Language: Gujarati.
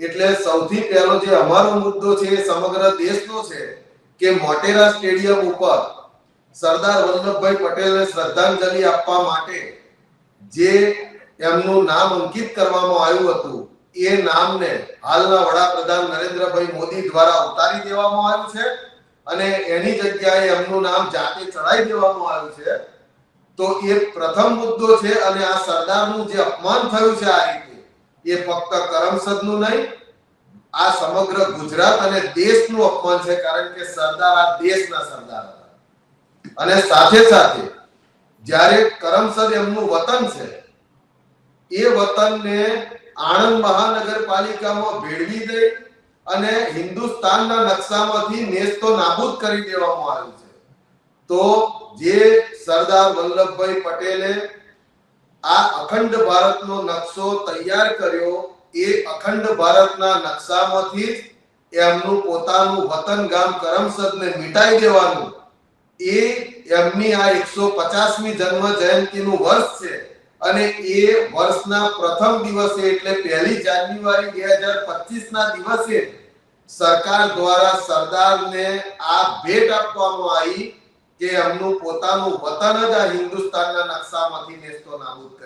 એટલે સૌથી પહેલો જે અમારો મુદ્દો છે સમગ્ર દેશનો છે કે મોટેરા સ્ટેડિયમ ઉપર સરદાર વલ્લભભાઈ પટેલને શ્રદ્ધાંજલિ આપવા માટે જે એમનું નામ અંકિત કરવામાં આવ્યું હતું, એ નામને હાલના વડાપ્રધાન નરેન્દ્રભાઈ મોદી દ્વારા ઉતારી દેવામાં આવ્યું છે અને એની જગ્યાએ એમનું નામ જાતે ચડાઈ દેવામાં આવ્યું છે. તો એ પ્રથમ મુદ્દો છે અને આ સરદારનું જે અપમાન થયું છે આ રીતે એ ફક્ત કરમસદનું નહીં, આ સમગ્ર ગુજરાત અને દેશનું અપમાન છે, કારણ કે સરદાર આ દેશના સરદાર હતા. અને સાથે સાથે જ્યારે કરમસદ એમનું વતન છે, એ વતનને આણંદ મહાનગરપાલિકામાં ભેળવી દઈ અને હિન્દુસ્તાનના નકશામાંથી નેસ્તો નાબૂદ કરી દેવામાં આવ્યું છે. તો જે સરદાર વલ્લભભાઈ પટેલે આ અખંડ ભારતનો નકશો તૈયાર કર્યો એ અખંડ ભારતના નકશામાંથી એમનું પોતાનું વતન ગામ કરમસદને મિટાઈ દેવાનું. એ એમની આ એકસો પચાસમી જન્મ જયંતિનું વર્ષ છે અને એ વર્ષના પ્રથમ દિવસે એટલે પહેલી જાન્યુઆરી બે હજાર પચીસ ના દિવસે સરકાર દ્વારા સરદારને આ ભેટ આપવામાં આવી કે એમનું પોતાનું વતન જ આ હિન્દુસ્તાનના નકશામાંથી નેસ્તો નાબૂદ